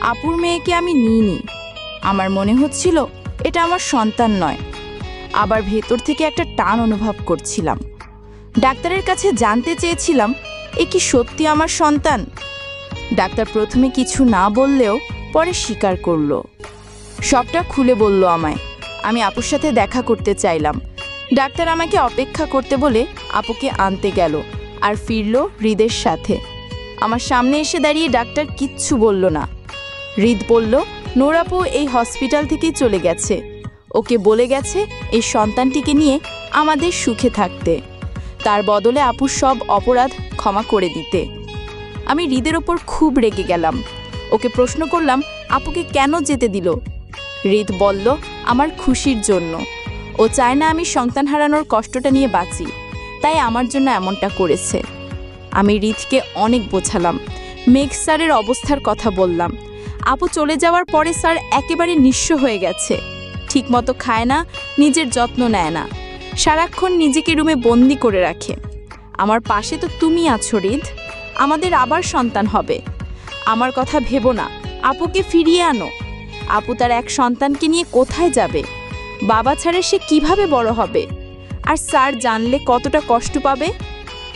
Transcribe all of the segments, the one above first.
আপুর মেয়েকে আমি নিইনি। আমার মনে হচ্ছিল এটা আমার সন্তান নয়। আবার ভেতর থেকে একটা টান অনুভব করছিলাম। ডাক্তারের কাছে জানতে চেয়েছিলাম, এ কি সত্যি আমার সন্তান? ডাক্তার প্রথমে কিছু না বললেও পরে স্বীকার করল। সবটা খুলে বলল আমায়। আমি আপুর সাথে দেখা করতে চাইলাম। ডাক্তার আমাকে অপেক্ষা করতে বলে আপুকে আনতে গেল আর ফিরল হৃদের সাথে। আমার সামনে এসে দাঁড়িয়ে ডাক্তার কিচ্ছু বলল না। হৃদ বলল, নোরাপু এই হসপিটাল থেকেই চলে গেছে। ওকে বলে গেছে এই সন্তানটিকে নিয়ে আমাদের সুখে থাকতে। তার বদলে আপুর সব অপরাধ ক্ষমা করে দিতে। আমি হৃদের ওপর খুব রেগে গেলাম। ওকে প্রশ্ন করলাম, আপুকে কেন যেতে দিল? হৃদ বলল, আমার খুশির জন্য। ও চায় না আমি সন্তান হারানোর কষ্টটা নিয়ে বাঁচি। তাই আমার জন্য এমনটা করেছে। আমি হৃদকে অনেক বোঝালাম। মেঘ স্যারের অবস্থার কথা বললাম। আপু চলে যাওয়ার পরে স্যার একেবারে নিঃস্ব হয়ে গেছে। ঠিকমতো খায় না, নিজের যত্ন নেয় না। সারাক্ষণ নিজেকে রুমে বন্দি করে রাখে। আমার পাশে তো তুমি আছো, হৃদ। আমাদের আবার সন্তান হবে। আমার কথা ভেবো না। আপুকে ফিরিয়ে আনো। আপু তার এক সন্তানকে নিয়ে কোথায় যাবে? বাবা ছাড়া সে কীভাবে বড় হবে? আর স্যার জানলে কতটা কষ্ট পাবে?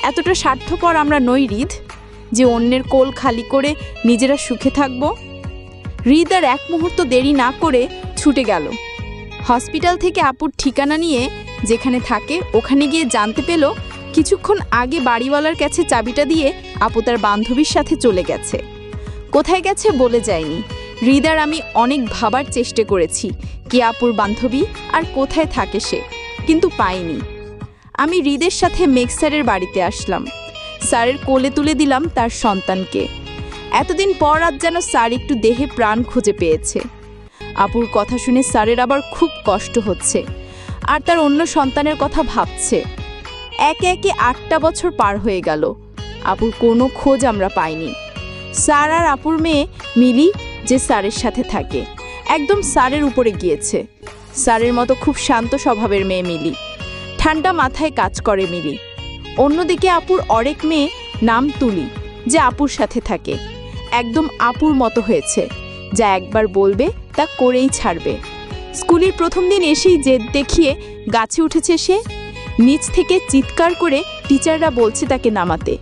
এতটা স্বার্থপর আমরা নই, হৃদ, যে অন্যের কোল খালি করে নিজেরা সুখে থাকব। হৃদ আর এক মুহূর্ত দেরি না করে ছুটে গেল। হসপিটাল থেকে আপুর ঠিকানা নিয়ে যেখানে থাকে, ওখানে গিয়ে জানতে পেল, কিছুক্ষণ আগে বাড়িওয়ালার কাছে চাবিটা দিয়ে আপু তার বান্ধবীর সাথে চলে গেছে। কোথায় গেছে বলে যায়নি। হৃদ আর আমি অনেক ভাবার চেষ্টা করেছি কে আপুর বান্ধবী আর কোথায় থাকে সে, কিন্তু পাইনি। আমি হৃদের সাথে মেঘ স্যারের বাড়িতে আসলাম। স্যারের কোলে তুলে দিলাম তার সন্তানকে। এতদিন পর আজ যেন স্যার একটু দেহে প্রাণ খুঁজে পেয়েছে। আপুর কথা শুনে স্যারের আবার খুব কষ্ট হচ্ছে। আর তার অন্য সন্তানের কথা ভাবছে। একে একে আটটা বছর পার হয়ে গেল। আপুর কোনো খোঁজ আমরা পাইনি। স্যার আর আপুর মেয়ে মিলি যে স্যারের সাথে থাকে, একদম স্যারের উপরে গিয়েছে। স্যারের মতো খুব শান্ত স্বভাবের মেয়ে মিলি। ঠান্ডা মাথায় কাজ করে মিলি। অন্যদিকে আপুর অরেক মেয়ে নাম তুলি, যে আপুর সাথে থাকে। একদম আপুর মতো হয়েছে। যা একবার বলবে, তা করেই ছাড়বে। স্কুলের প্রথম দিন এসেই জেদ দেখিয়ে গাছে উঠেছে সে। নিচ থেকে চিৎকার করে টিচাররা বলছে তাকে নামাতে।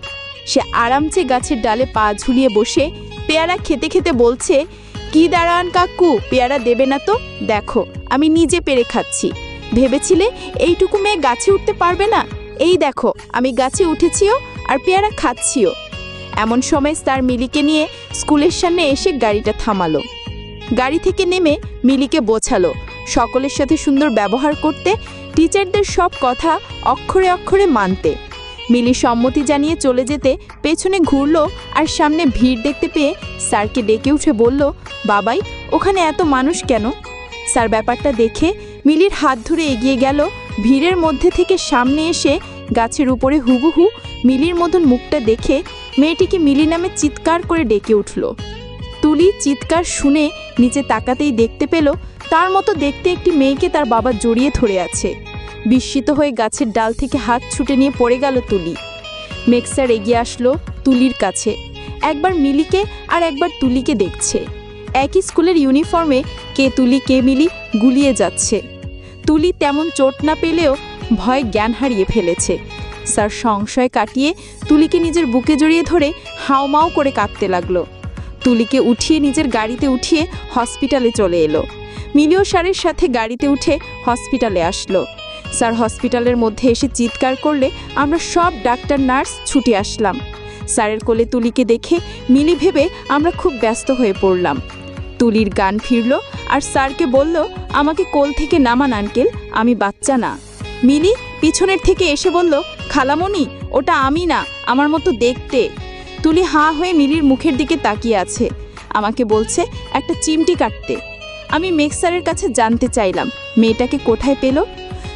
সে আরামসে গাছের ডালে পা ঝুলিয়ে বসে পেয়ারা খেতে খেতে বলছে, কি দাঁড়ান কাকু, পেয়ারা দেবে না তো? দেখো, আমি নিজে পেরে খাচ্ছি। ভেবেছিলে এইটুকু মেয়ে গাছে উঠতে পারবে না? এই দেখো, আমি গাছে উঠেছিও আর পেয়ারা খাচ্ছিও। এমন সময় স্যার মিলিকে নিয়ে স্কুলের সামনে এসে গাড়িটা থামালো। গাড়ি থেকে নেমে মিলিকে বোঝালো, সকলের সাথে সুন্দর ব্যবহার করতে টিচারদের সব কথা অক্ষরে অক্ষরে মানতে। মিলি সম্মতি জানিয়ে চলে যেতে পেছনে ঘুরলো আর সামনে ভিড় দেখতে পেয়ে স্যারকে ডেকে উঠে বলল, বাবাই, ওখানে এত মানুষ কেন? স্যার ব্যাপারটা দেখে মিলির হাত ধরে এগিয়ে গেল, ভিড়ের মধ্যে থেকে সামনে এসে গাছের উপরে হুবহু মিলির মতন মুখটা দেখে মেয়েটিকে মিলি নামে চিৎকার করে ডেকে উঠল। তুলি চিৎকার শুনে নিচে তাকাতেই দেখতে পেল, তার মতো দেখতে একটি মেয়েকে তার বাবা জড়িয়ে ধরে আছে। বিস্মিত হয়ে গাছের ডাল থেকে হাত ছুটে নিয়ে পড়ে গেল তুলি। মেক্সার এগিয়ে আসলো তুলির কাছে। একবার মিলিকে আর একবার তুলিকে দেখছে। একই স্কুলের ইউনিফর্মে কে তুলি, কে মিলি গুলিয়ে যাচ্ছে। তুলি তেমন চোট না পেলেও ভয় জ্ঞান হারিয়ে ফেলেছে। স্যার সংশয় কাটিয়ে তুলিকে নিজের বুকে জড়িয়ে ধরে হাওমাও করে কাঁদতে লাগল। তুলিকে উঠিয়ে নিজের গাড়িতে উঠিয়ে হসপিটালে চলে এলো। মিলিও স্যারের সাথে গাড়িতে উঠে হসপিটালে আসলো। স্যার হসপিটালের মধ্যে এসে চিৎকার করলে আমরা সব ডাক্তার, নার্স ছুটে আসলাম। স্যারের কোলে তুলিকে দেখে মিলি ভেবে আমরা খুব ব্যস্ত হয়ে পড়লাম। তুলির গান ফিরল আর স্যারকে বলল, আমাকে কোল থেকে নামান, আঙ্কেল, আমি বাচ্চা না। মিলি পিছনের থেকে এসে বলল খালামণি, ওটা আমি না, আমার মতো দেখতে। তুলি হাঁ হয়ে মিলির মুখের দিকে তাকিয়ে আছে। আমাকে বলছে, একটা চিমটি কাটতে। আমি মেঘ স্যারের কাছে জানতে চাইলাম, মেয়েটাকে কোথায় পেল?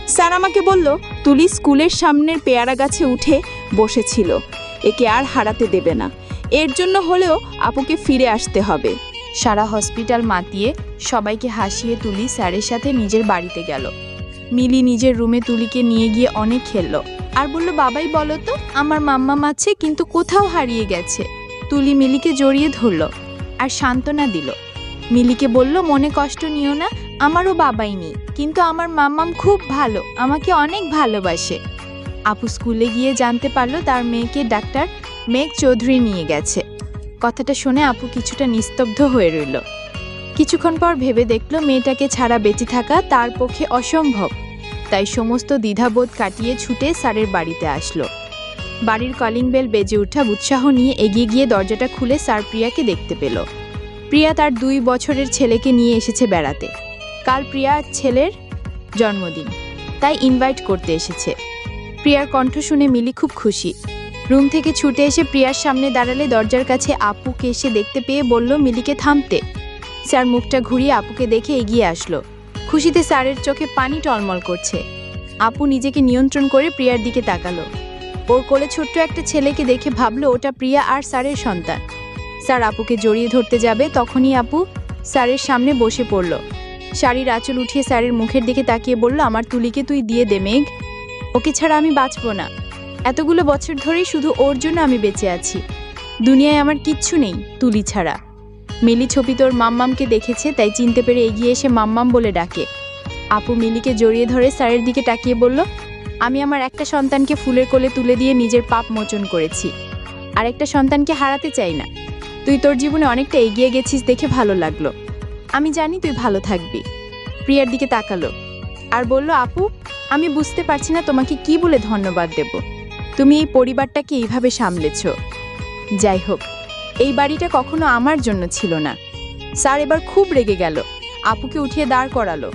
স্যার আমাকে বলল, তুলি স্কুলের সামনের পেয়ারা গাছে উঠে বসেছিল। একে আর হারাতে দেবে না। এর জন্য হলেও আপুকে ফিরে আসতে হবে। সারা হসপিটাল মাতিয়ে সবাইকে হাসিয়ে তুলি স্যারের সাথে নিজের বাড়িতে গেল। মিলি নিজের রুমে তুলিকে নিয়ে গিয়ে অনেক খেললো। আর বলল, বাবাই, বলো তো, আমার মাম্মা মাছে কিন্তু কোথাও হারিয়ে গেছে। তুলি মিলিকে জড়িয়ে ধরলো আর সান্ত্বনা দিল। মিলিকে বলল, মনে কষ্ট নিও না, আমারও বাবাই নেই, কিন্তু আমার মাম্মাম খুব ভালো, আমাকে অনেক ভালোবাসে। আপু স্কুলে গিয়ে জানতে পারল, তার মেয়েকে ডাক্তার মেঘ চৌধুরী নিয়ে গেছে। কথাটা শুনে আপু কিছুটা নিস্তব্ধ হয়ে রইল। কিছুক্ষণ পর ভেবে দেখল, মেয়েটাকে ছাড়া বেঁচে থাকা তার পক্ষে অসম্ভব। তাই সমস্ত দ্বিধাবোধ কাটিয়ে ছুটে স্যারের বাড়িতে আসলো। বাড়ির কলিং বেল বেজে ওঠা উৎসাহ নিয়ে এগিয়ে গিয়ে দরজাটা খুলে স্যার প্রিয়াকে দেখতে পেল। প্রিয়া তার দুই বছরের ছেলেকে নিয়ে এসেছে বেড়াতে। কাল প্রিয়া ছেলের জন্মদিন, তাই ইনভাইট করতে এসেছে। প্রিয়ার কণ্ঠ শুনে মিলি খুব খুশি। রুম থেকে ছুটে এসে প্রিয়ার সামনে দাঁড়ালে দরজার কাছে আপুকে এসে দেখতে পেয়ে বলল, মিলিকে থামতে। স্যার মুখটা ঘুরিয়ে আপুকে দেখে এগিয়ে আসলো। খুশিতে স্যারের চোখে পানি টলমল করছে। আপু নিজেকে নিয়ন্ত্রণ করে প্রিয়ার দিকে তাকালো। ওর কোলে ছোট্ট একটা ছেলেকে দেখে ভাবলো ওটা প্রিয়া আর স্যারের সন্তান। স্যার আপুকে জড়িয়ে ধরতে যাবে তখনই আপু স্যারের সামনে বসে পড়ল। শাড়ির আঁচল উঠিয়ে স্যারের মুখের দিকে তাকিয়ে বলল, আমার তুলিকে তুই দিয়ে দে মেঘ। ওকে ছাড়া আমি বাঁচবো না। এতগুলো বছর ধরেই শুধু ওর জন্য আমি বেঁচে আছি। দুনিয়ায় আমার কিচ্ছু নেই, তুলি ছাড়া। মিলি ছবি তোর মাম্মামকে দেখেছে, তাই চিনতে পেরে এগিয়ে এসে মাম্মাম বলে ডাকে। আপু মিলিকে জড়িয়ে ধরে স্যারের দিকে তাকিয়ে বলল, আমি আমার একটা সন্তানকে ফুলের কোলে তুলে দিয়ে নিজের পাপ মোচন করেছি। আর একটা সন্তানকে হারাতে চাই না। তুই তোর জীবনে অনেকটা এগিয়ে গেছিস দেখে ভালো লাগল। আমি জানি তুই ভালো থাকবি প্রিয়ার দিকে তাকালো। আর বলল, আপু, আমি বুঝতে পারছি না তোমাকে কি বলে ধন্যবাদ দেব। তুমি এই পরিবারটাকে এইভাবে সামলেছ। যাই হোক এই বাড়িটা কখনো আমার জন্য ছিল না। স্যার এবার খুব রেগে গেল। আপুকে উঠিয়ে দাঁড় করালো।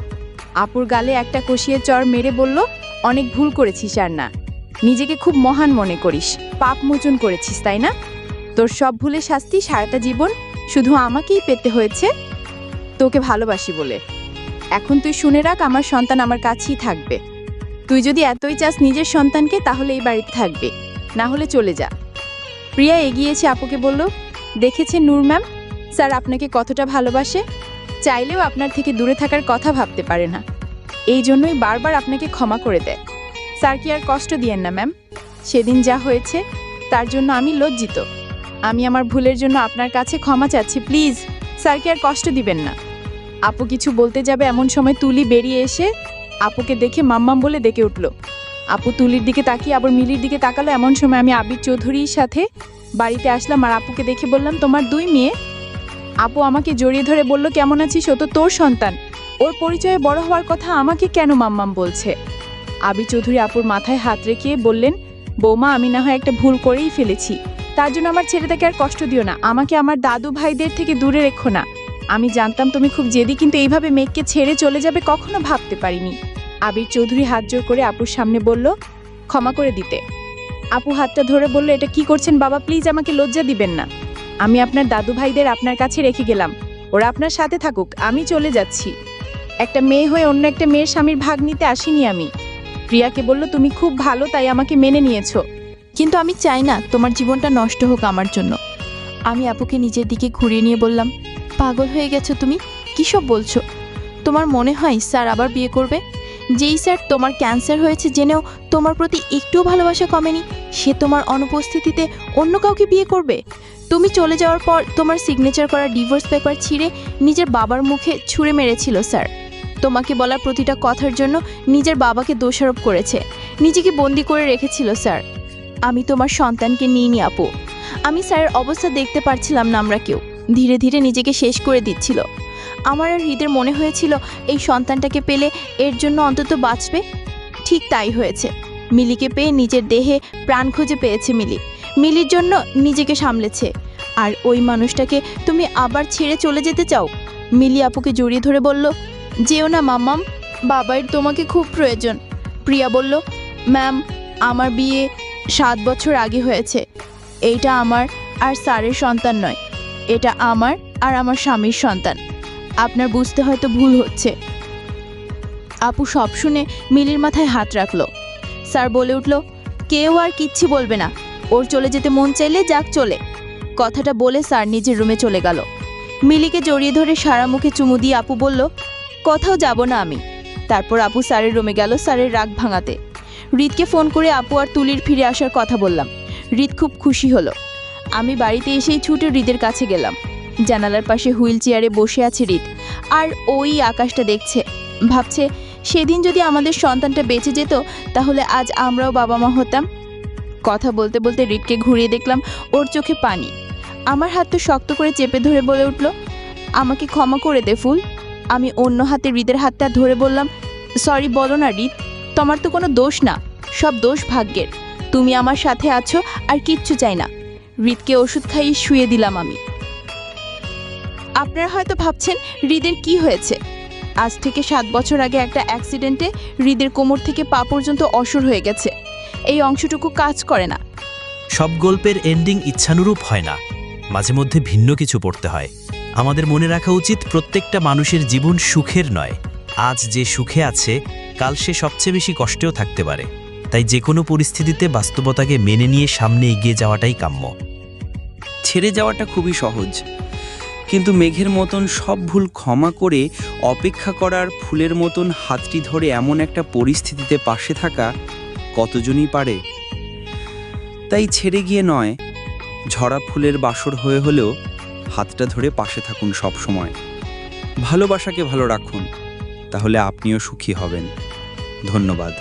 আপুর গালে একটা কষিয়ে চর মেরে বলল, অনেক ভুল করেছিস আর না নিজেকে খুব মহান মনে করিস। পাপ মোচন করেছিস, তাই না? তোর সব ভুলে শাস্তি সারাটা জীবন শুধু আমাকেই পেতে হয়েছে। তোকে ভালোবাসি বলে। এখন তুই শুনে রাখ, আমার সন্তান আমার কাছেই থাকবে। তুই যদি এতই চাস নিজের সন্তানকে, তাহলে এই বাড়িতে থাকবে। না হলে চলে যা। প্রিয়া এগিয়েছে আপুকে বলল দেখেছেন নূর ম্যাম। স্যার আপনাকে কতটা ভালোবাসে? চাইলেও আপনার থেকে দূরে থাকার কথা ভাবতে পারে না। এই জন্যই বারবার আপনাকে ক্ষমা করে দেয়। স্যার কি আর কষ্ট দিয়েন না, ম্যাম? সেদিন যা হয়েছে, তার জন্য আমি লজ্জিত। আমি আমার ভুলের জন্য আপনার কাছে ক্ষমা চাচ্ছি, প্লিজ। স্যারকে আর কষ্ট দিবেন না? আপু কিছু বলতে যাবে এমন সময় তুলি বেরিয়ে এসে আপুকে দেখে মাম্মাম বলে ডেকে উঠল। আপু তুলির দিকে তাকিয়ে আবার মিলির দিকে তাকালো এমন সময় আমি আবির চৌধুরীর সাথে বাড়িতে আসলাম আর আপুকে দেখে বললাম, তোমার দুই মেয়ে? আপু আমাকে জড়িয়ে ধরে বলল, কেমন আছিস? ও তো তোর সন্তান। ওর পরিচয়ে বড় হওয়ার কথা আমাকে কেন মাম্মাম বলছে? আবি চৌধুরী আপুর মাথায় হাত রেখে বললেন, বৌমা, আমি না হয় একটা ভুল করেই ফেলেছি। তার জন্য আমার ছেলেটাকে আর কষ্ট দিও না। আমাকে আমার দাদু ভাইদের থেকে দূরে রেখো না। আমি জানতাম তুমি খুব জেদি, কিন্তু এইভাবে মেঘকে ছেড়ে চলে যাবে কখনো ভাবতে পারিনি। আবির চৌধুরী হাত জোর করে আপুর সামনে বলল, ক্ষমা করে দিতে। আপু হাতটা ধরে বলল, এটা কি করছেন বাবা? প্লিজ আমাকে লজ্জা দিবেন না। আমি আপনার দাদু ভাইদের আপনার কাছে রেখে গেলাম। ওরা আপনার সাথে থাকুক, আমি চলে যাচ্ছি। একটা মেয়ে হয়ে অন্য একটা মেয়ের স্বামীর ভাগ নিতে আসিনি আমি। প্রিয়াকে বলল, তুমি খুব ভালো, তাই আমাকে মেনে নিয়েছ। কিন্তু আমি চাই না তোমার জীবনটা নষ্ট হোক আমার জন্য। আমি আপুকে নিজের দিকে ঘুরিয়ে নিয়ে বললাম, পাগল হয়ে গেছো তুমি? কী সব বলছো? তোমার মনে হয় স্যার আবার বিয়ে করবে? যেই স্যার তোমার ক্যান্সার হয়েছে জেনেও তোমার প্রতি একটুও ভালোবাসা কমেনি, সে তোমার অনুপস্থিতিতে অন্য কাউকে বিয়ে করবে? তুমি চলে যাওয়ার পর তোমার সিগনেচার করা ডিভোর্স পেপার ছিঁড়ে নিজের বাবার মুখে ছুঁড়ে মেরেছিল, স্যার। তোমাকে বলা প্রতিটা কথার জন্য নিজের বাবাকে দোষারোপ করেছে। নিজেকে বন্দি করে রেখেছিল, স্যার। আমি তোমার সন্তানকে নিইনি আপু। আমি স্যারের অবস্থা দেখতে পারছিলাম না আমরা কেউ। ধীরে ধীরে নিজেকে শেষ করে দিচ্ছিল। আমার আর হৃদের মনে হয়েছিল এই সন্তানটাকে পেলে এর জন্য অন্তত বাঁচবে? ঠিক তাই হয়েছে। মিলিকে পেয়ে নিজের দেহে প্রাণ খুঁজে পেয়েছে মিলি। মিলির জন্য নিজেকে সামলেছে। আর ওই মানুষটাকে তুমি আবার ছেড়ে চলে যেতে চাও? মিলি আপুকে জড়িয়ে ধরে বলল, যেও না, মাম্মাম। বাবার তোমাকে খুব প্রয়োজন। প্রিয়া বলল, ম্যাম, আমার বিয়ে সাত বছর আগে হয়েছে। এইটা আমার আর স্যারের সন্তান নয়। এটা আমার আর আমার স্বামীর সন্তান। আপনার বুঝতে হয়তো ভুল হচ্ছে। আপু সব শুনে মিলির মাথায় হাত রাখল। স্যার বলে উঠল, কেউ আর কিচ্ছু বলবে না। ওর চলে যেতে মন চাইলে যাক চলে। কথাটা বলে স্যার নিজের রুমে চলে গেল। মিলিকে জড়িয়ে ধরে সারা মুখে চুমু দিয়ে আপু বলল, কোথাও যাব না আমি। তারপর আপু স্যারের রুমে গেল স্যারের রাগ ভাঙাতে। হৃদকে ফোন করে আপু আর তুলির ফিরে আসার কথা বললাম। হৃদ খুব খুশি হলো। আমি বাড়িতে এসেই ছুটে হৃদের কাছে গেলাম। জানালার পাশে হুইল চেয়ারে বসে আছে রিত। আর ওই আকাশটা দেখছে। ভাবছে, সেদিন যদি আমাদের সন্তানটা বেঁচে যেত, তাহলে আজ আমরাও বাবা মা হতাম। কথা বলতে বলতে রিতকে ঘুরিয়ে দেখলাম ওর চোখে পানি। আমার হাত তো শক্ত করে চেপে ধরে বলে উঠল, আমাকে ক্ষমা করে দে ফুল। আমি অন্য হাতে হৃদের হাতটা ধরে বললাম, সরি, বলো না রিত, তোমার তো কোনো দোষ না, সব দোষ ভাগ্যের। তুমি আমার সাথে আছো আর কিচ্ছু চাই না। হৃদকে ওষুধ খাইয়ে শুয়ে দিলাম আমি। আপনারা হয়তো ভাবছেন হৃদের কি হয়েছে? আজ থেকে সাত বছর আগে একটা অ্যাক্সিডেন্টে হৃদের কোমর থেকে পা পর্যন্ত অসুর হয়ে গেছে। এই অংশটুকু কাজ করে না। সব গল্পের এন্ডিং ইচ্ছানুরূপ হয় না। মাঝে মধ্যে ভিন্ন কিছু পড়তে হয়। আমাদের মনে রাখা উচিত প্রত্যেকটা মানুষের জীবন সুখের নয়। আজ যে সুখে আছে কাল সে সবচেয়ে বেশি কষ্টেও থাকতে পারে। তাই যে কোনো পরিস্থিতিতে বাস্তবতাকে মেনে নিয়ে সামনে এগিয়ে যাওয়াটাই কাম্য। ছেড়ে যাওয়াটা খুবই সহজ। কিন্তু মেঘের মতন সব ভুল ক্ষমা করে অপেক্ষা করার ফুলের মতন হাতটি ধরে এমন একটা পরিস্থিতিতে পাশে থাকা কতজনই পারে? তাই ছেড়ে গিয়ে নয়, ঝরা ফুলের বাসর হয়ে হলেও হাতটা ধরে পাশে থাকুন সব সময়। ভালোবাসাকে ভালো রাখুন, তাহলে আপনিও সুখী হবেন। ধন্যবাদ।